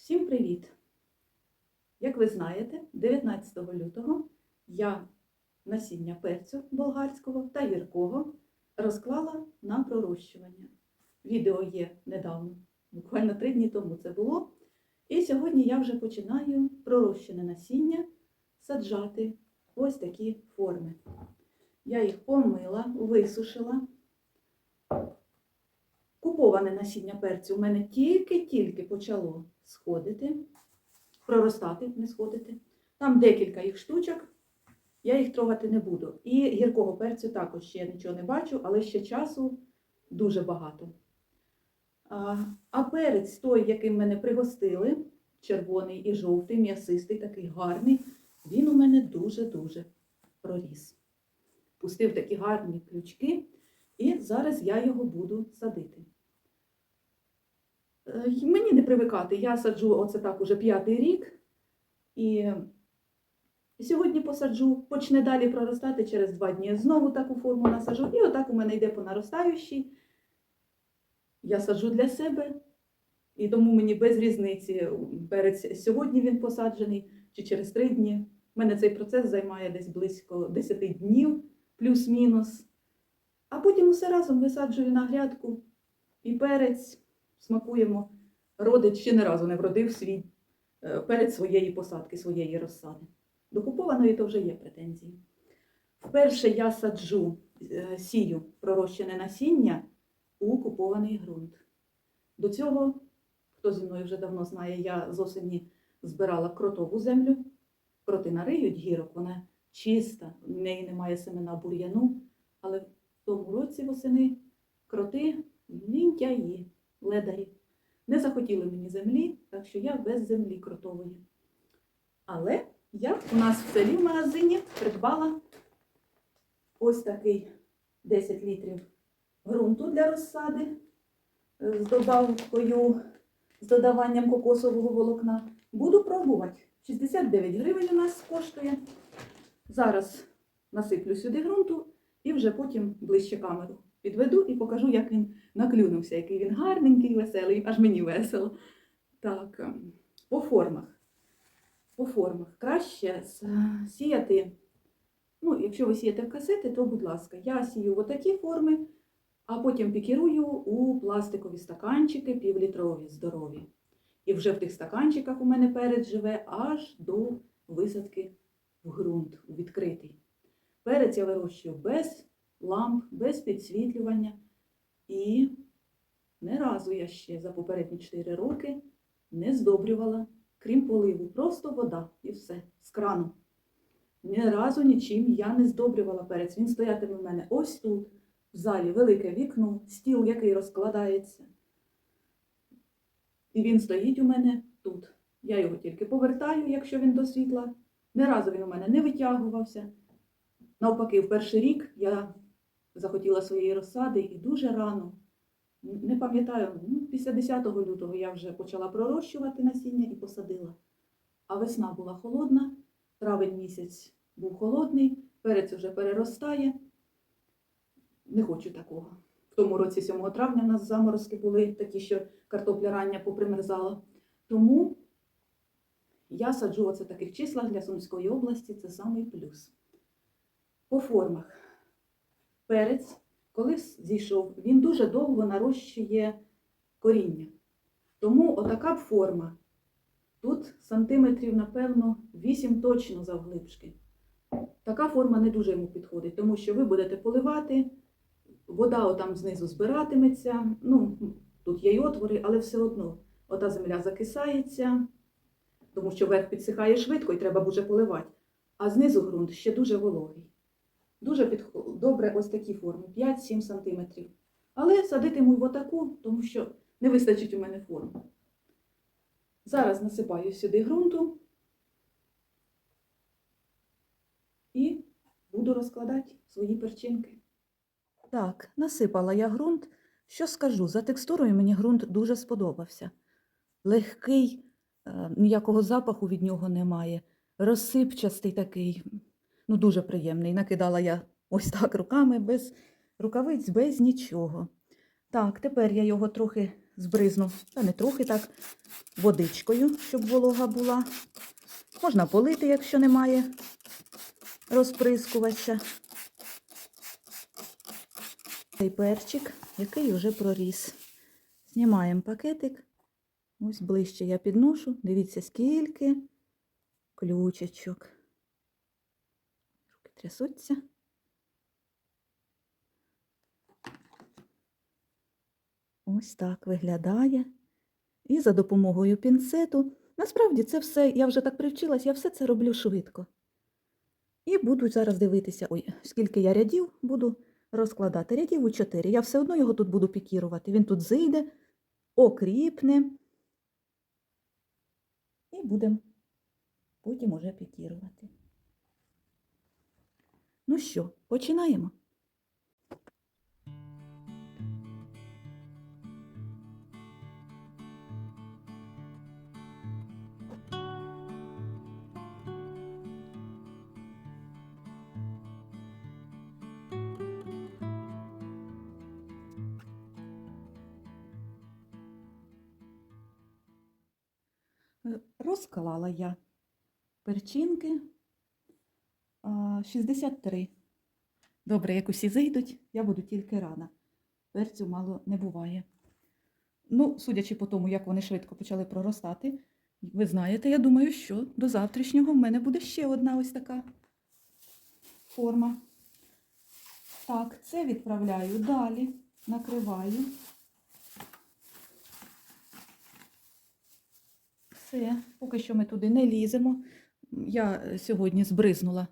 Всім привіт! Як ви знаєте, 19 лютого я насіння перцю болгарського та гіркого розклала на пророщування. Відео є недавно, буквально три дні тому це було. І сьогодні я вже починаю пророщене насіння саджати ось такі форми. Я їх помила, висушила. Куповане насіння перцю у мене тільки-тільки почало сходити, проростати, не сходити. Там декілька їх штучок, я їх трогати не буду. І гіркого перцю також ще нічого не бачу, але ще часу дуже багато. А, перець той, яким мене пригостили, червоний і жовтий, м'ясистий, такий гарний, він у мене дуже-дуже проріс. Пустив такі гарні ключки. І зараз я його буду садити. Е, Мені не привикати, я саджу оце так уже п'ятий рік. І сьогодні посаджу, почне далі проростати через два дні. Знову таку форму насаджу. І отак у мене йде по наростаючій. Я саджу для себе, і тому мені без різниці перець сьогодні він посаджений чи через три дні. У мене цей процес займає десь близько 10 днів, плюс-мінус. А потім усе разом висаджую на грядку і перець смакуємо. Родич ще не разу не вродив свій е, перець своєї посадки, своєї розсади. До купованої то вже є претензії. Вперше я саджу, е, сію пророщене насіння у купований ґрунт. До цього, хто зі мною вже давно знає, я з осені збирала кротову землю. Кроти нариють гірок, вона чиста, в неї немає семена бур'яну, але в тому році восени кроти лінтяї, ледарі. Не захотіли мені землі, так що я без землі кротової. Але я у нас в селі в магазині придбала ось такий 10 літрів ґрунту для розсади е, з добавкою, з додаванням кокосового волокна. Буду пробувати. 69 гривень у нас коштує. Зараз насиплю сюди ґрунту і вже потім ближче камеру підведу і покажу, як він наклюнувся, який він гарненький, веселий, аж мені весело. Так, ем, по формах. По формах. Краще сіяти, ну, якщо ви сієте в касети, то, будь ласка, я сію в отакі форми, а потім пікірую у пластикові стаканчики півлітрові, здорові. І вже в тих стаканчиках у мене перець живе аж до висадки в ґрунт, у відкритий. Перець я вирощую без ламп, без підсвітлювання. І не разу я ще за попередні 4 роки не здобрювала, крім поливу, просто вода і все з крану. Ні разу нічим я не здобрювала перець. Він стоятиме в мене ось тут, в залі, велике вікно, стіл, який розкладається. І він стоїть у мене тут. Я його тільки повертаю, якщо він до світла. Не разу він у мене не витягувався. Навпаки, в перший рік я захотіла своєї розсади і дуже рано, не пам'ятаю, ну, після 10 лютого я вже почала пророщувати насіння і посадила. А весна була холодна, травень місяць був холодний, перець вже переростає. Не хочу такого. В тому році 7 травня в нас заморозки були такі, що картопля рання попримерзала. Тому я саджу оце таких числах для Сумської області, це самий плюс. По формах. Перець, коли зійшов, він дуже довго нарощує коріння. Тому отака б форма. Тут сантиметрів, напевно, 8 точно завглибшки. Така форма не дуже йому підходить, тому що ви будете поливати, вода отам знизу збиратиметься. Ну, тут є й отвори, але все одно ота земля закисається, тому що верх підсихає швидко і треба буде поливати. А знизу ґрунт ще дуже вологий. Дуже підхо- добре ось такі форми, 5-7 см. Але садитиму в отаку, тому що не вистачить у мене форми. Зараз насипаю сюди ґрунту і буду розкладати свої перчинки. Так, насипала я ґрунт. Що скажу, за текстурою мені ґрунт дуже сподобався. Легкий, е, ніякого запаху від нього немає. Розсипчастий такий, ну дуже приємний. Накидала я ось так руками, без рукавиць, без нічого. Так, тепер я його трохи збризну, та не трохи так, водичкою, щоб волога була. Можна полити, якщо немає розприскувача. Цей перчик, який вже проріс. Знімаємо пакетик. Ось ближче я підношу. Дивіться, скільки ключечок. Трясуться. Ось так виглядає. І за допомогою пінцету. Насправді це все, я вже так привчилась, я все це роблю швидко. І буду зараз дивитися, ой, скільки я рядів буду розкладати. Рядів у 4. Я все одно його тут буду пікірувати. Він тут зійде, окріпне. І будемо потім уже пікірувати. Ну що, починаємо? Е, Розклала я перчинки 63. Добре, як усі зайдуть, я буду тільки рана. Перцю мало не буває. Ну, судячи по тому, як вони швидко почали проростати, ви знаєте, я думаю, що до завтрашнього в мене буде ще одна ось така форма. Так, це відправляю далі, накриваю. Все, поки що ми туди не ліземо. Я сьогодні збризнула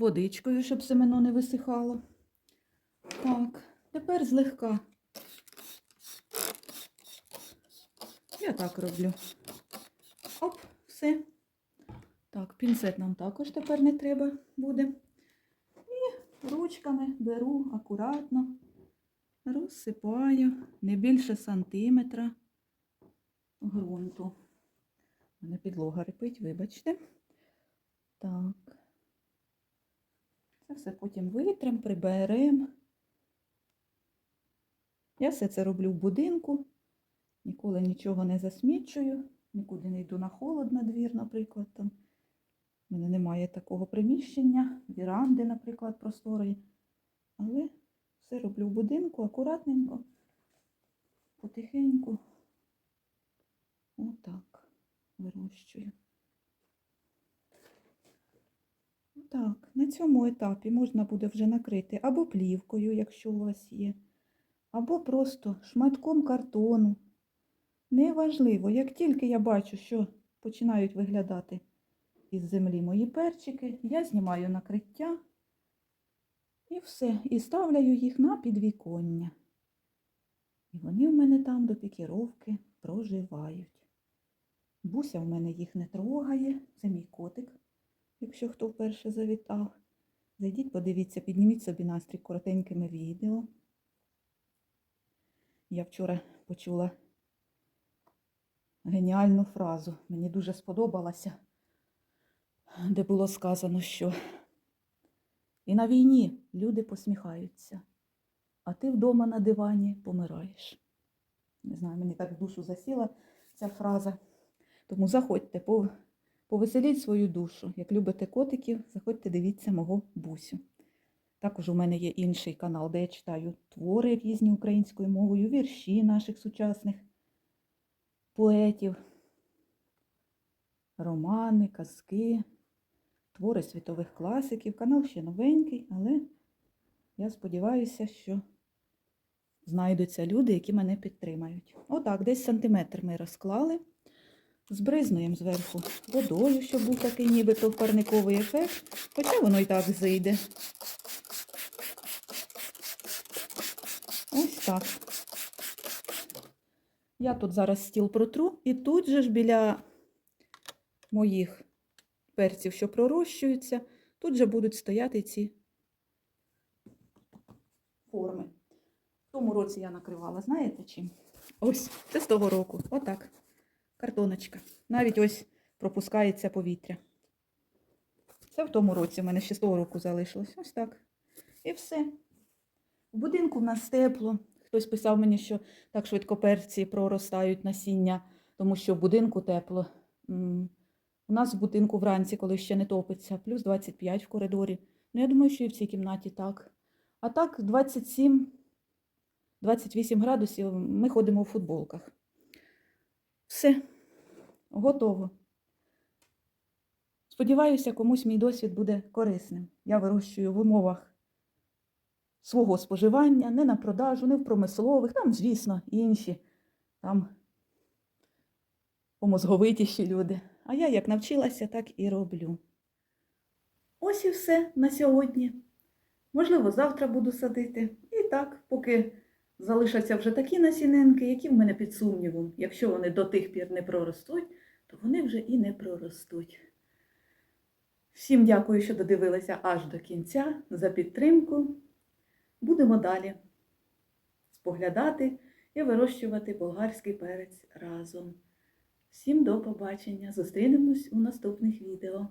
водичкою, щоб семено не висихало. Так, тепер злегка. Я так роблю. Оп, все. Так, пінцет нам також тепер не треба буде. І ручками беру акуратно, розсипаю не більше сантиметра ґрунту. У мене підлога репить, вибачте. Так. Це все потім витрем, приберемо. Я все це роблю в будинку. Ніколи нічого не засмічую, нікуди не йду на холод на двір, наприклад. У мене немає такого приміщення, віранди, наприклад, просторої. Але все роблю в будинку, акуратненько, потихеньку. Отак вирощую. Так, на цьому етапі можна буде вже накрити або плівкою, якщо у вас є, або просто шматком картону. Неважливо, як тільки я бачу, що починають виглядати із землі мої перчики, я знімаю накриття і все, і ставляю їх на підвіконня. І вони в мене там до пікіровки проживають. Буся в мене їх не трогає, це мій котик, якщо хто вперше завітав. Зайдіть, подивіться, підніміть собі настрій коротенькими відео. Я вчора почула геніальну фразу, мені дуже сподобалася, де було сказано, що і на війні люди посміхаються, а ти вдома на дивані помираєш. Не знаю, мені так в душу засіла ця фраза. Тому заходьте, пов- повеселіть свою душу. Як любите котиків, заходьте, дивіться мого бусю. Також у мене є інший канал, де я читаю твори різні українською мовою, вірші наших сучасних поетів, романи, казки, твори світових класиків. Канал ще новенький, але я сподіваюся, що знайдуться люди, які мене підтримають. Отак, десь сантиметр ми розклали. Збризнуємо зверху водою, щоб був такий нібито парниковий ефект, хоча воно і так зійде. Ось так. Я тут зараз стіл протру, і тут же ж біля моїх перців, що пророщуються, тут же будуть стояти ці форми. В тому році я накривала, знаєте чим? Ось, це з того року. Отак. Картоночка. Навіть ось пропускається повітря. Це в тому році, в мене ще з того року залишилось. Ось так. І все. В будинку в нас тепло. Хтось писав мені, що так швидко перці проростають насіння, тому що в будинку тепло. У нас в будинку вранці, коли ще не топиться, плюс 25 в коридорі. Ну, я думаю, що і в цій кімнаті так. А так, 27, 28 градусів ми ходимо в футболках. Все, готово. Сподіваюся, комусь мій досвід буде корисним. Я вирощую в умовах свого споживання, не на продажу, не в промислових, там, звісно, інші, там помозговитіші люди. А я як навчилася, так і роблю. Ось і все на сьогодні. Можливо, завтра буду садити. І так, поки залишаться вже такі насінинки, які в мене під сумнівом. Якщо вони до тих пір не проростуть, то вони вже і не проростуть. Всім дякую, що додивилися аж до кінця за підтримку. Будемо далі споглядати і вирощувати болгарський перець разом. Всім до побачення! Зустрінемось у наступних відео.